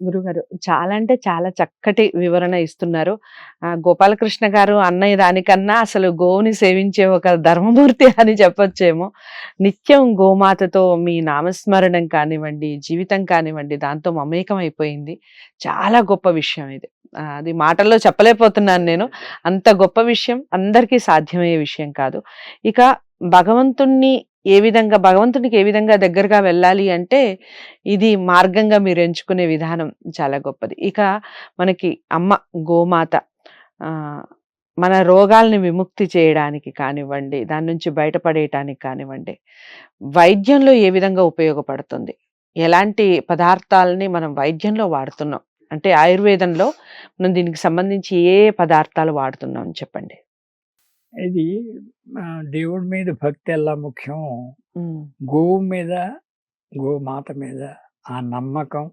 గురుగారు చాలా అంటే చాలా చక్కటి వివరణ ఇస్తున్నారు. గోపాలకృష్ణ గారు అన్నయ్య దానికన్నా అసలు గోవుని సేవించే ఒక ధర్మమూర్తి అని చెప్పొచ్చేమో. నిత్యం గోమాతతో మీ నామస్మరణం కానివ్వండి జీవితం కానివ్వండి దాంతో మమేకం అయిపోయింది చాలా గొప్ప విషయం ఇది. అది మాటల్లో చెప్పలేకపోతున్నాను నేను. అంత గొప్ప విషయం అందరికీ సాధ్యమయ్యే విషయం కాదు. ఇక భగవంతుణ్ణి ఏ విధంగా భగవంతునికి ఏ విధంగా దగ్గరగా వెళ్ళాలి అంటే ఇది మార్గంగా మీరు ఎంచుకునే విధానం చాలా గొప్పది. ఇక మనకి అమ్మ గోమాత మన రోగాల్ని విముక్తి చేయడానికి కానివ్వండి దాని నుంచి బయటపడేయటానికి కానివ్వండి వైద్యంలో ఏ విధంగా ఉపయోగపడుతుంది ఎలాంటి పదార్థాలని మనం వైద్యంలో వాడుతున్నాం అంటే ఆయుర్వేదంలో మనం దీనికి సంబంధించి ఏ పదార్థాలు వాడుతున్నాం చెప్పండి. ఇది దేవుడి మీద భక్తి ఎలా ముఖ్యం? గోవు మీద గోమాత మీద ఆ నమ్మకం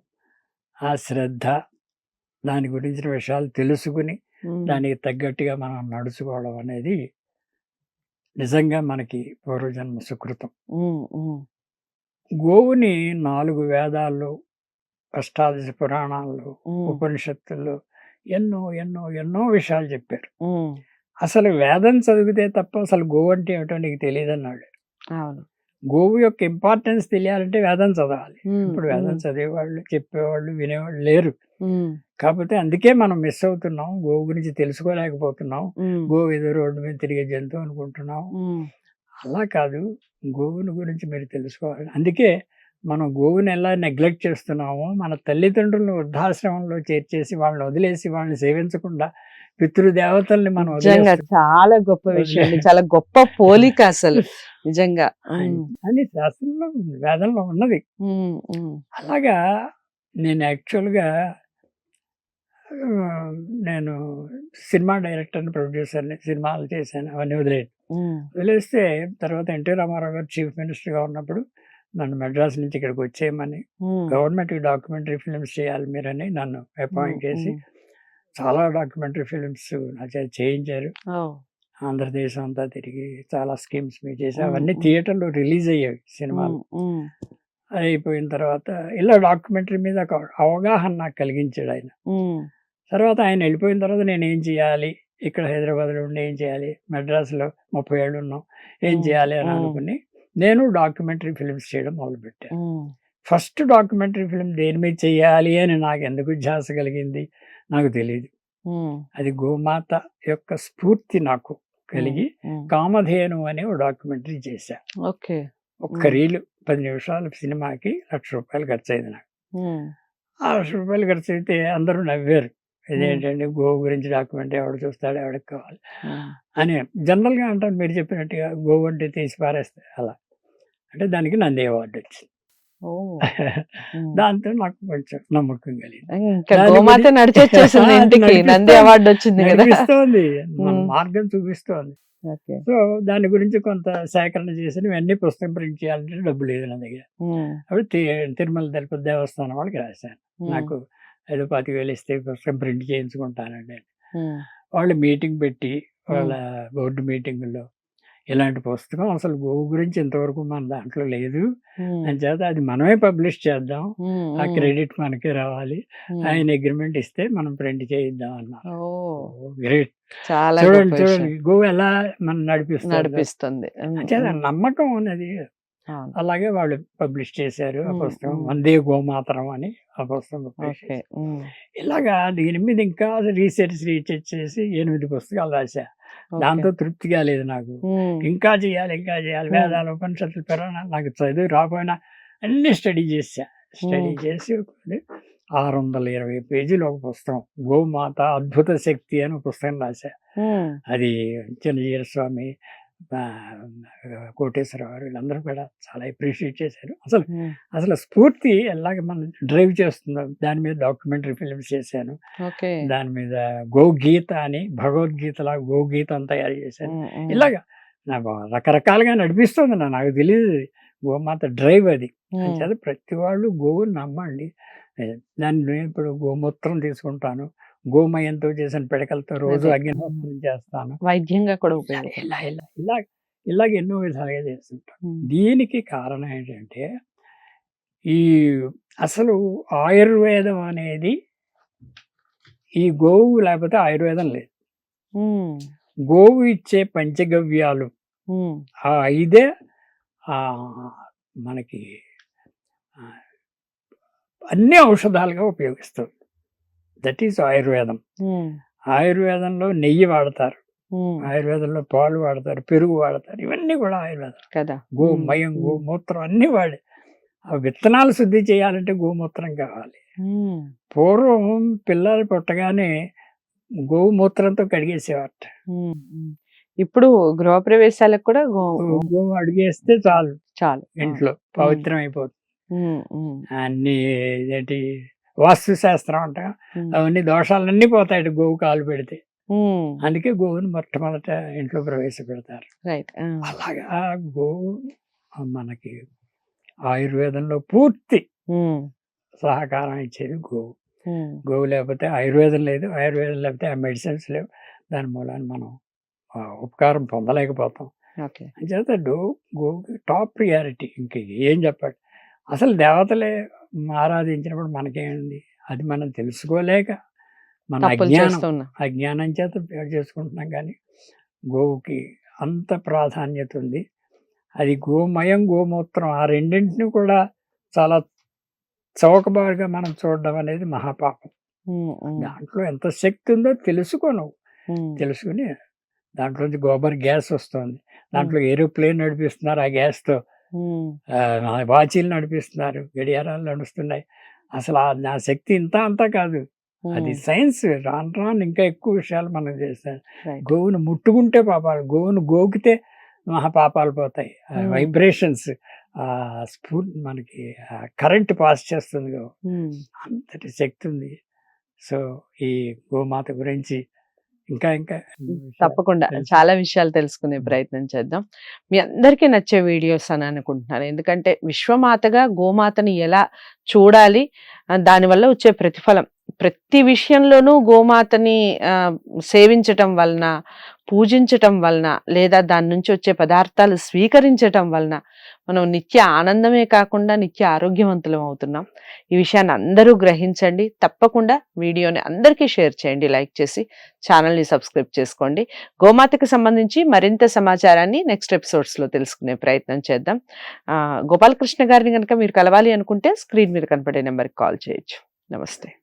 ఆ శ్రద్ధ దాని గురించిన విషయాలు తెలుసుకుని దానికి తగ్గట్టుగా మనం నడుచుకోవడం అనేది నిజంగా మనకి పూర్వజన్మ సుకృతం. గోవుని నాలుగు వేదాల్లో అష్టాదశ పురాణాల్లో ఉపనిషత్తుల్లో ఎన్నో ఎన్నో ఎన్నో విషయాలు చెప్పారు. అసలు వేదం చదివితే తప్ప అసలు గోవు అంటే ఏమిటో నీకు తెలియదు అన్నాడు అవును. గోవు యొక్క ఇంపార్టెన్స్ తెలియాలంటే వేదం చదవాలి. ఇప్పుడు వేదం చదివేవాళ్ళు చెప్పేవాళ్ళు వినేవాళ్ళు లేరు. కాకపోతే అందుకే మనం మిస్ అవుతున్నాం. గోవు గురించి తెలుసుకోలేకపోతున్నాం. గోవు ఏదో రోడ్డు మీద తిరిగే జంతువు అనుకుంటున్నాం. అలా కాదు. గోవుని గురించి మీరు తెలుసుకోవాలి. అందుకే మనం గోవుని ఎలా నెగ్లెక్ట్ చేస్తున్నామో మన తల్లిదండ్రులను వృద్ధాశ్రమంలో చేర్చేసి వాళ్ళని వదిలేసి వాళ్ళని సేవించకుండా పితృదేవతల్ని మనం నిజంగా. చాలా గొప్ప విషయం. చాలా గొప్ప పోలిక అసలు. నిజంగా. అని శాస్త్రంలో వేదంలో ఉన్నది. అలాగా నేను యాక్చువల్గా ఆ, నేను సినిమా డైరెక్టర్ని ప్రొడ్యూసర్ని సినిమాలు చేశాను అవన్నీ వదిలేదు వదిలేస్తే తర్వాత ఎన్టీ రామారావు గారు చీఫ్ మినిస్టర్గా ఉన్నప్పుడు నన్ను మెడ్రాస్ నుంచి ఇక్కడికి వచ్చేయమని గవర్నమెంట్ డాక్యుమెంటరీ ఫిల్మ్స్ చేయాలి మీరని నన్ను అపాయింట్ చేసి. చాలా డాక్యుమెంటరీ ఫిల్మ్స్ చేయించారు. ఆంధ్రదేశం అంతా తిరిగి చాలా స్కీమ్స్ మీ చేసి అవన్నీ. థియేటర్లో రిలీజ్ అయ్యాయి సినిమాలు. అయిపోయిన తర్వాత ఇలా డాక్యుమెంటరీ మీద ఒక అవగాహన నాకు కలిగించాడు ఆయన. తర్వాత ఆయన వెళ్ళిపోయిన తర్వాత నేను ఏం చేయాలి? ఇక్కడ హైదరాబాద్లో ఉండి ఏం చేయాలి? మెడ్రాస్లో ముప్పై ఏళ్ళు ఉన్నాం. ఏం. చేయాలి అని. అనుకుని నేను డాక్యుమెంటరీ ఫిల్మ్స్ చేయడం మొదలుపెట్టాను. ఫస్ట్ డాక్యుమెంటరీ ఫిల్మ్ దేని మీద చేయాలి అని నాకు ఎందుకు ధ్యాస కలిగింది? నాకు తెలియదు అది గోమాత యొక్క స్ఫూర్తి నాకు కలిగి కామధేను అనే ఒక డాక్యుమెంటరీ చేశా. ఓకే. ఒక్క. రీలు పది నిమిషాల సినిమాకి లక్ష రూపాయలు ఖర్చు అయింది నాకు ఆ లక్ష రూపాయలు ఖర్చు అయితే అందరూ నవ్వారు. ఇదేంటండి గో గురించి డాక్యుమెంట్ ఎవడు చూస్తాడు ఎవడికి కావాలి? అని జనరల్గా అంటారు మీరు చెప్పినట్టుగా గో అంటే తీసి పారేస్తే అలా. అంటే దానికి నంది అవార్డు వచ్చింది. దాంతో నాకు కొంచెం నమ్మకం కలిగింది. ఇంటికి. నంది అవార్డు వచ్చింది నడిపిస్తోంది. మన. మార్గం చూపిస్తోంది. సో దాని గురించి కొంత సేకరణ చేసి ఇవన్నీ పుస్తకం ప్రింట్ చేయాలంటే డబ్బు లేదు నా దగ్గర. అప్పుడు తిరుమల తిరుపతి దేవస్థానం వాళ్ళకి రాశాను. నాకు ఐదు పాతిక వేలు ఇస్తే పుస్తకం ప్రింట్ చేయించుకుంటానండి. వాళ్ళు మీటింగ్ పెట్టి వాళ్ళ బోర్డు మీటింగుల్లో ఇలాంటి పుస్తకం అసలు గోవు గురించి ఇంతవరకు మన దాంట్లో లేదు. అని చేత అది మనమే పబ్లిష్ చేద్దాం. ఆ క్రెడిట్ మనకే రావాలి. ఆయన అగ్రిమెంట్ ఇస్తే మనం ప్రింట్ చేయిద్దాం అన్నారు. గ్రేట్. చాలా చూడండి. చూడండి. గోవు ఎలా మనం నడిపిస్తుంది నడిపిస్తుంది. నమ్మకం అనేది. అలాగే వాళ్ళు పబ్లిష్ చేశారు ఆ పుస్తకం. వందే గోమాతరం అని ఆ పుస్తకం ఇలాగా దీని మీద ఇంకా రీసెర్చ్ రీసెర్చ్ చేసి ఎనిమిది పుస్తకాలు రాశా. దాంతో తృప్తి కాలేదు నాకు. ఇంకా చేయాలి ఇంకా చేయాలి. వేదాలు ఉపనిషత్తులు పురాణాలు నాకు చదువు రాకపోయినా అన్ని స్టడీ చేశా. స్టడీ. చేసి ఆరు వందల ఇరవై పేజీలు ఒక పుస్తకం. గోమాత అద్భుత శక్తి అని పుస్తకం రాశా. అది చిన్నజీర స్వామి కోటేశ్వరరావు గారు వీళ్ళందరూ కూడా చాలా అప్రిషియేట్ చేశారు. అసలు అసలు స్ఫూర్తి ఎలాగ మనం డ్రైవ్ చేస్తుందో దాని మీద డాక్యుమెంటరీ ఫిల్మ్స్ చేశాను. దాని మీద గోగీత అని భగవద్గీతలా గోగీతం తయారు చేశాను ఇలాగా నాకు రకరకాలుగా నడిపిస్తుంది నాకు తెలియదు. గోమాత డ్రైవ్ అది. అంచేత ప్రతి వాళ్ళు గోవుని నమ్మండి. దాన్ని నేను ఇప్పుడు గోమూత్రం తీసుకుంటాను. గోమయంతో చేసిన పిడకలతో రోజు. అగ్నిహోత్రం చేస్తాను. వైద్యంగా కూడా ఇలా ఇలా ఇలా ఇలా ఇలాగ ఎన్నో విధాలుగా చేస్తుంటాను ఉమ్, దీనికి కారణం ఏంటంటే ఈ అసలు ఆయుర్వేదం అనేది ఈ గోవు లేకపోతే ఆయుర్వేదం లేదు. గోవు ఇచ్చే పంచగవ్యాలు ఆ ఐదే ఆ, మనకి అన్ని ఔషధాలుగా ఉపయోగిస్తుంది. దట్ ఈస్ ఆయుర్వేదం. ఉమ్, ఆయుర్వేదంలో నెయ్యి వాడతారు. ఉమ్, ఆయుర్వేదంలో పాలు వాడతారు పెరుగు వాడతారు ఇవన్నీ కూడా ఆయుర్వేదం. కదా. గో ఉమ్, మయం ఉమ్, గోమూత్రం అన్ని వాడి. ఆ విత్తనాలు శుద్ధి చేయాలంటే గోమూత్రం కావాలి. పూర్వం పిల్లలు పుట్టగానే గోమూత్రంతో ఉమ్. ఇప్పుడు గృహప్రవేశాలకు కూడా గో అడిగేస్తే చాలు. చాలు. ఇంట్లో పవిత్రం అయిపోతుంది అన్ని ఏంటి వాస్తు శాస్త్రం అంట. అవన్నీ దోషాలన్నీ పోతాయి గోవు కాలు పెడితే. అందుకే గోవుని మొట్టమొదట ఇంట్లో ప్రవేశపెడతారు. అలాగా గోవు మనకి ఆయుర్వేదంలో పూర్తి సహకారం ఇచ్చేది గోవు. గోవు లేకపోతే ఆయుర్వేదం లేదు ఆయుర్వేదం లేకపోతే ఆ మెడిసిన్స్ లేవు. దాని మూలాన్ని మనం ఉపకారం పొందలేకపోతాం. అంచేత డో గోవుకి టాప్ ప్రియారిటీ ఇంక ఏం చెప్పాలి? అసలు దేవతలే ఆరాధించినప్పుడు మనకేముంది? అది మనం తెలుసుకోలేక మన అజ్ఞానం అజ్ఞానం చేత పేరు చేసుకుంటున్నాం కానీ గోవుకి అంత ప్రాధాన్యత ఉంది. అది గోమయం గోమూత్రం ఆ రెండింటిని కూడా చాలా చౌకబారుగా మనం చూడడం అనేది మహాపాపం. దాంట్లో ఎంత శక్తి ఉందో తెలుసుకో నువ్వు తెలుసుకుని దాంట్లోంచి గోబర్ గ్యాస్ వస్తుంది. దాంట్లో ఏరోప్లేన్ నడిపిస్తున్నారు ఆ గ్యాస్తో. వాచీలు నడిపిస్తున్నారు గడియారాలు నడుస్తున్నాయి. అసలు ఆ నా శక్తి ఇంత అంతా కాదు. అది సైన్స్ రాను రాను ఇంకా ఎక్కువ విషయాలు మనం చేస్తాం గోవును ముట్టుకుంటే పాపాలు గోవును గోకితే మహా పాపాలు పోతాయి. వైబ్రేషన్స్ స్పూన్ మనకి కరెంట్ పాస్ చేస్తుంది. అంతటి శక్తి ఉంది. సో ఈ గోమాత గురించి ఇంకా ఇంకా. తప్పకుండా. చాలా విషయాలు తెలుసుకునే ప్రయత్నం చేద్దాం. మీ అందరికీ నచ్చే వీడియోస్ అని అనుకుంటున్నాను. ఎందుకంటే విశ్వమాతగా గోమాతని ఎలా చూడాలి దానివల్ల వచ్చే ప్రతిఫలం. ప్రతి విషయంలోనూ గోమాతని సేవించటం వలన పూజించటం వలన లేదా దాని నుంచి వచ్చే పదార్థాలు స్వీకరించటం వలన మనం నిత్య ఆనందమే కాకుండా నిత్య ఆరోగ్యవంతులం అవుతున్నాం. ఈ విషయాన్ని అందరూ గ్రహించండి. తప్పకుండా వీడియోని అందరికీ షేర్ చేయండి లైక్ చేసి ఛానల్ని సబ్స్క్రైబ్ చేసుకోండి. గోమాతకి సంబంధించి మరింత సమాచారాన్ని నెక్స్ట్ ఎపిసోడ్స్లో తెలుసుకునే ప్రయత్నం చేద్దాం. గోపాలకృష్ణ గారిని కనుక మీరు కలవాలి అనుకుంటే స్క్రీన్ మీద కనపడే నెంబర్కి కాల్ చేయొచ్చు. నమస్తే.